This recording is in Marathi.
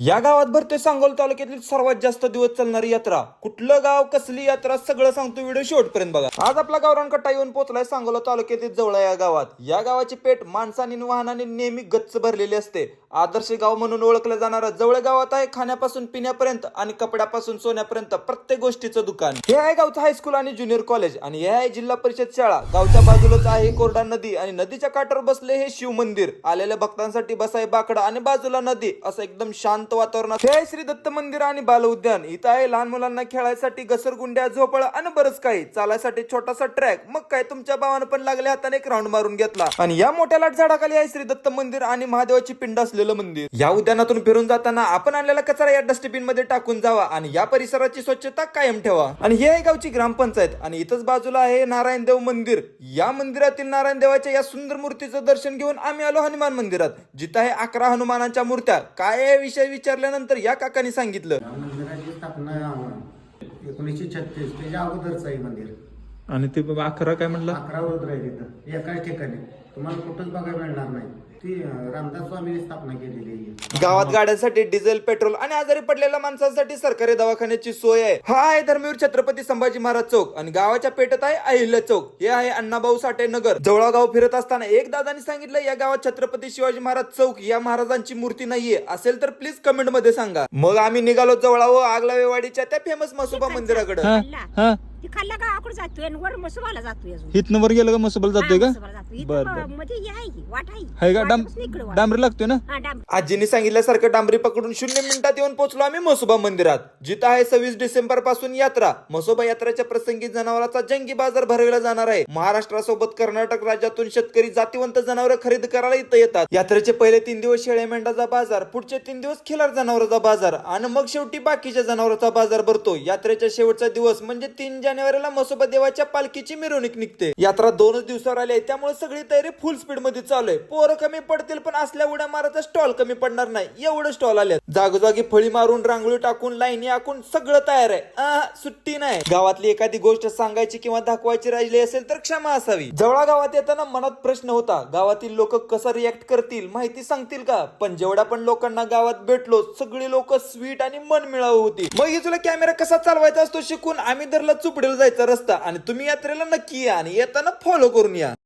या गावात भरते सांगोल तालुक्यातील सर्वात जास्त दिवस चालणारी यात्रा. कुठलं गाव कसली यात्रा सगळं सांगतो व्हिडिओ शेवटपर्यंत बघा. आज आपला गावरान येऊन पोहोचलाय सांगोला तालुक्यातील जवळ या गावात. या गावाची पेठ माणसाने वाहनाने नेहमी गच्च भरलेली असते. आदर्श गाव म्हणून ओळखलं जाणारं जवळ गावात आहे खाण्यापासून पिण्यापर्यंत आणि कपड्यापासून सोन्यापर्यंत प्रत्येक गोष्टीचं दुकान. हे आहे गावचं हायस्कूल आणि ज्युनियर कॉलेज आणि हे आहे जिल्हा परिषद शाळा. गावच्या बाजूलाच आहे कोरडा नदी आणि नदीच्या काठावर बसले हे शिव मंदिर. आलेल्या भक्तांसाठी बसाय बाकडा आणि बाजूला नदी असं एकदम शांत वातावरण हे श्री दत्त मंदिर आणि बाल उद्यान. इथं आहे लहान मुलांना खेळायसाठी घसरगुंड्या झोपळ आणि बरंच काही. चालायसाठी छोटासा ट्रॅक मग काय तुमच्या भावानं पण लागल्या हाताने एक राऊंड मारून घेतला. आणि या मोठ्या लाट झाडाखाली आहे श्री दत्त मंदिर आणि महादेवाची पिंड असलेलं मंदिर. या उद्यानातून फिरून जाताना आपण आणलेला कचरा या डस्टबिनमध्ये टाकून जावा आणि या परिसराची स्वच्छता कायम ठेवा. आणि हे आहे गावची ग्रामपंचायत आणि इथंच बाजूला आहे नारायण देव मंदिर. या मंदिरातील नारायण देवाच्या या सुंदर मूर्तीचं दर्शन घेऊन आम्ही आलो हनुमान मंदिरात. जिथं आहे अकरा हनुमानांच्या मूर्त्या. काय विषय विचारल्यानंतर या काकांनी सांगितलं. या मंदिराची स्थापना एकोणीसशे छत्तीस त्याच्या अगोदरचं आहे मंदिर. आणि ते अकरा काय म्हणलं अकरा रुद्र आहे तिथं एकाच ठिकाणी. तुम्हाला कुठंच बघायला मिळणार नाही. ती अं, रामदास स्वामींनी स्थापना केलेली आहे. गावात गाड्यांसाठी डिझेल पेट्रोल आणि आजारी पडलेल्या माणसांसाठी सरकारी दवाखान्याची सोय आहे. हा आहे धर्मवीर छत्रपती संभाजी महाराज चौक आणि गावाच्या पेठेत आहे अहिल्या चौक. हे आहे अण्णाभाऊ साठे नगर. जवळा गाव फिरत असताना एक दादानी सांगितलं या गावात छत्रपती शिवाजी महाराज चौक या महाराजांची मूर्ती नाहीये. असेल तर प्लीज कमेंटमध्ये सांगा. मग आम्ही निघालो जवळा व आगलावेवाडीच्या त्या फेमस मसोबा मंदिराकडे. ती खाल्ला का आकडे जातोय आणि वर मसुबाला जातोय अजून. हितनं वर गेलं का मसोबल जातोय का? बर, बर. मध्ये हे आहे की, वाट आहे. हाय का? डांब वाटापासून इकडं वाट. डांबरी लागतोय ना? हा, डांब आजीने सांगितल्यासारखं डांबरी पकडून शून्य मिनिटात येऊन पोहोचलो आम्ही मसोबा मंदिरात. जिथं आहे सव्वीस डिसेंबरपासून यात्रा. मसोबा यात्रेच्या प्रसंगी जनावरांचा जंगी बाजार भरवला जाणार आहे. महाराष्ट्रासोबत कर्नाटक राज्यातून शेतकरी जातीवंत जनावर खरेदी करायला इथं येतात. यात्रेचे पहिले तीन दिवस शेळ्या मेंढाचा बाजार पुढचे तीन दिवस खिलार जनावरांचा बाजार आणि मग शेवटी बाकीच्या जनावरांचा बाजार भरतो. यात्रेच्या शेवटचा दिवस म्हणजे तीन जानेवारीला मसोबा देवाच्या पालखीची मिरवणूक निघते. यात्रा दोनच दिवसावर आली आहे त्यामुळे सगळी तयारी फुल स्पीडमध्ये चालू आहे. पोरं कमी पडतील पण असल्या उड्या मारायचा स्टॉल कमी पडणार नाही. एवढं स्टॉल आले जागोजागी फळी मारून रांगोळी टाकून लाईनी आखून सगळं तयार आहे. सुट्टी नाही. गावातली एखादी गोष्ट सांगायची किंवा दाखवायची राहिली असेल तर क्षमा असावी. जवळा गावात येताना मनात प्रश्न होता गावातील लोक कसं रिॲक्ट करतील माहिती सांगतील का? पण जेवढ्या पण लोकांना गावात भेटलो सगळी लोक स्वीट आणि मन मिळावं होती. मग तुला कॅमेरा कसा चालवायचा असतो शिकून आम्ही धरला पुढील जायचा रस्ता आणि तुम्ही यात्रेला नक्की या आणि येताना फॉलो करून या.